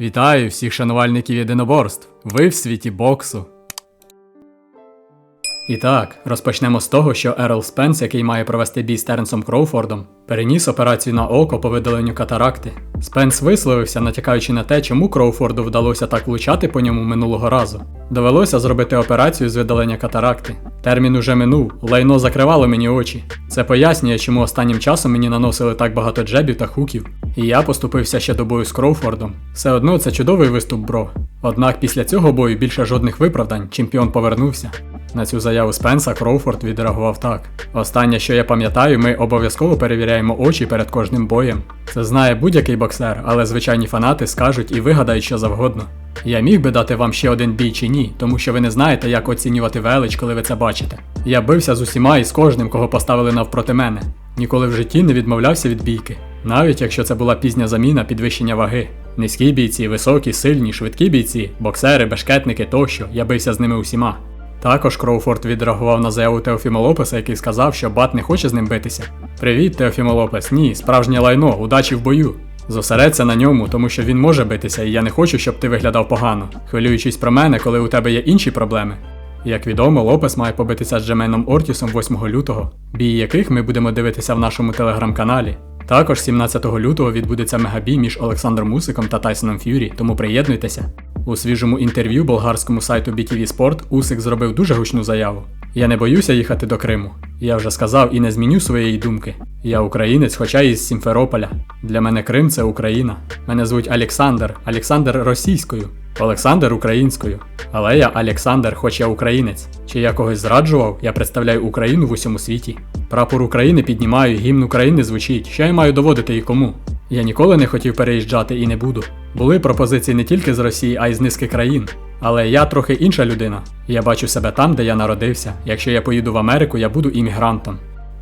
Вітаю всіх шанувальників єдиноборств. Ви в світі боксу. І так, розпочнемо з того, що Ерл Спенс, який має провести бій з Теренсом Кроуфордом, переніс операцію на око по видаленню катаракти. Спенс висловився, натякаючи на те, чому Кроуфорду вдалося так влучати по ньому минулого разу. Довелося зробити операцію з видалення катаракти. Термін уже минув, лайно закривало мені очі. Це пояснює, чому останнім часом мені наносили так багато джебів та хуків. І я поступився ще до бою з Кроуфордом. Все одно це чудовий виступ, бро. Однак після цього бою більше жодних виправдань, чемпіон повернувся. На цю заяву Спенса Кроуфорд відреагував так: Останнє, що я пам'ятаю, ми обов'язково перевіряємо очі перед кожним боєм. Це знає будь-який боксер, але звичайні фанати скажуть і вигадають що завгодно. Я міг би дати вам ще один бій чи ні, тому що ви не знаєте, як оцінювати велич, коли ви це бачите. Я бився з усіма і з кожним, кого поставили навпроти мене. Ніколи в житті не відмовлявся від бійки, навіть якщо це була пізня заміна підвищення ваги. Низькі бійці, високі, сильні, швидкі бійці, боксери, бешкетники тощо, я бився з ними усіма. Також Кроуфорд відреагував на заяву Теофіма Лопеса, який сказав, що Бат не хоче з ним битися. Привіт, Теофімо Лопес. Ні, справжнє лайно, удачі в бою. Зосередься на ньому, тому що він може битися, і я не хочу, щоб ти виглядав погано, хвилюючись про мене, коли у тебе є інші проблеми. Як відомо, Лопес має побитися з Джеменом Ортісом 8 лютого, бій яких ми будемо дивитися в нашому телеграм-каналі. Також 17 лютого відбудеться мегабій між Олександром Мусиком та Тайсоном Ф'юрі, тому приєднуйтеся. У свіжому інтерв'ю болгарському сайту BTV Sport Усик зробив дуже гучну заяву. Я не боюся їхати до Криму. Я вже сказав і не зміню своєї думки. Я українець, хоча і з Сімферополя. Для мене Крим це Україна. Мене звуть Олександр, Олександр російською, Олександр українською. Але я Олександр, хоч я українець. Чи я когось зраджував, я представляю Україну в усьому світі. Прапор України піднімаю, гімн України звучить. Що я маю доводити і кому? Я ніколи не хотів переїжджати і не буду. Були пропозиції не тільки з Росії, а й з низки країн. Але я трохи інша людина. Я бачу себе там, де я народився. Якщо я поїду в Америку, я буду іммігрантом.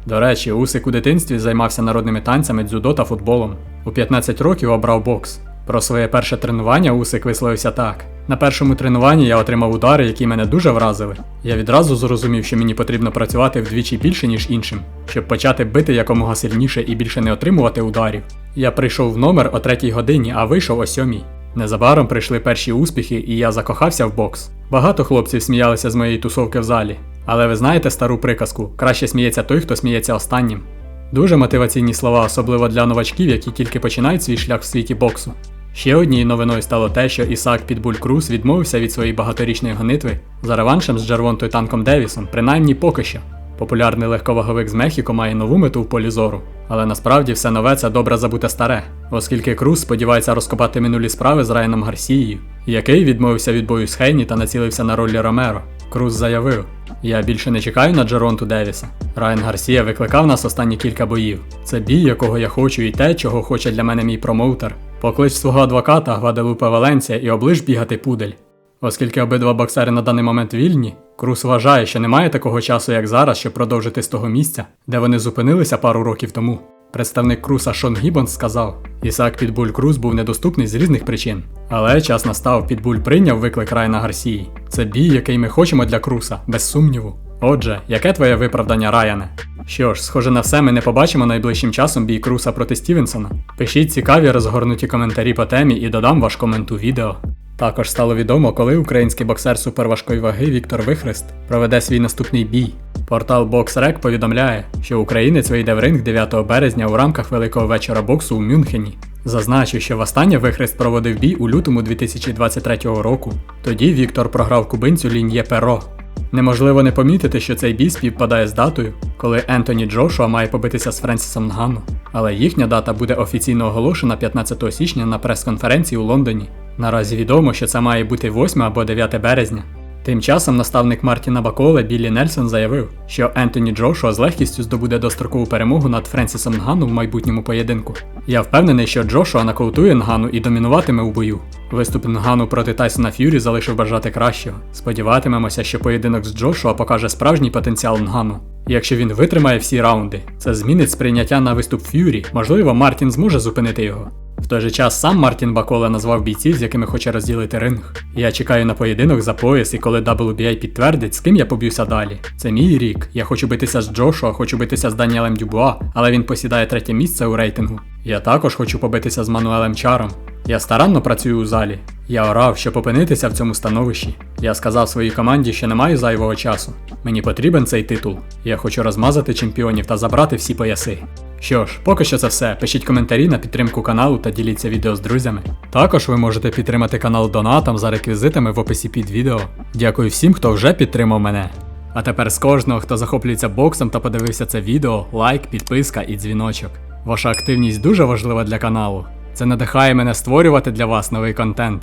До речі, Усик у дитинстві займався народними танцями, дзюдо та футболом. У 15 років обрав бокс. Про своє перше тренування Усик висловився так: на першому тренуванні я отримав удари, які мене дуже вразили. Я відразу зрозумів, що мені потрібно працювати вдвічі більше, ніж іншим, щоб почати бити якомога сильніше і більше не отримувати ударів. Я прийшов в номер о третій годині, а вийшов о сьомій. Незабаром прийшли перші успіхи, і я закохався в бокс. Багато хлопців сміялися з моєї тусовки в залі. Але ви знаєте стару приказку: краще сміється той, хто сміється останнім. Дуже мотиваційні слова, особливо для новачків, які тільки починають свій шлях в світі боксу. Ще однією новиною стало те, що Ісаак Підбуль Круз відмовився від своєї багаторічної гонитви за реваншем з Джервонтою Танком Девісом, принаймні поки що. Популярний легковаговик з Мехіко має нову мету в полі зору. Але насправді все нове це добре забуте старе, оскільки Круз сподівається розкопати минулі справи з Райаном Гарсією, який відмовився від бою з Хейні та націлився на ролі Ромеро. Круз заявив: Я більше не чекаю на Джеронту Девіса. Райан Гарсія викликав нас останні кілька боїв. Це бій, якого я хочу, і те, чого хоче для мене мій промоутер. Поклич свого адвоката Гваделупе Валенція і оближ бігати пудель. Оскільки обидва боксери на даний момент вільні, Крус вважає, що немає такого часу, як зараз, щоб продовжити з того місця, де вони зупинилися пару років тому. Представник Круса Шон Гіббонс сказав, Ісаак Підбуль Круз був недоступний з різних причин. Але час настав, Підбуль прийняв виклик Райана Гарсії. Це бій, який ми хочемо для Круса, без сумніву. Отже, яке твоє виправдання, Раяне? Що ж, схоже на все, ми не побачимо найближчим часом бій Круса проти Стівенсона. Пишіть цікаві розгорнуті коментарі по темі і додам ваш комент у відео. Також стало відомо, коли український боксер суперважкої ваги Віктор Вихрест проведе свій наступний бій. Портал BoxRec повідомляє, що українець вийде в ринг 9 березня у рамках великого вечора боксу у Мюнхені. Зазначу, що востаннє Вихрест проводив бій у лютому 2023 року. Тоді Віктор програв кубинцю Лін'є Перо. Неможливо не помітити, що цей бій співпадає з датою, коли Ентоні Джошуа має побитися з Френсісом Нгану. Але їхня дата буде офіційно оголошена 15 січня на прес-конференції у Лондоні. Наразі відомо, що це має бути 8 або 9 березня. Тим часом наставник Мартіна Баколе Біллі Нельсон заявив, що Ентоні Джошуа з легкістю здобуде дострокову перемогу над Френсісом Нгану в майбутньому поєдинку. Я впевнений, що Джошуа нокаутує Нгану і домінуватиме у бою. Виступ Нгану проти Тайсона Ф'юрі залишив бажати кращого. Сподіватимемося, що поєдинок з Джошуа покаже справжній потенціал Нгану. Якщо він витримає всі раунди, це змінить сприйняття на виступ Ф'юрі, можливо, Мартін зможе зупинити його. Той же час сам Мартін Бакола назвав бійців, з якими хоче розділити ринг. Я чекаю на поєдинок за пояс, і коли WBA підтвердить, з ким я поб'юся далі. Це мій рік. Я хочу битися з Джошуа, хочу битися з Даніелем Дюбуа, але він посідає третє місце у рейтингу. Я також хочу побитися з Мануелем Чаром. Я старанно працюю у залі. Я орав, щоб опинитися в цьому становищі. Я сказав своїй команді, що не маю зайвого часу. Мені потрібен цей титул. Я хочу розмазати чемпіонів та забрати всі пояси. Що ж, поки що це все. Пишіть коментарі на підтримку каналу та діліться відео з друзями. Також ви можете підтримати канал донатом за реквізитами в описі під відео. Дякую всім, хто вже підтримав мене. А тепер з кожного, хто захоплюється боксом та подивився це відео, лайк, підписка і дзвіночок. Ваша активність дуже важлива для каналу. Це надихає мене створювати для вас новий контент.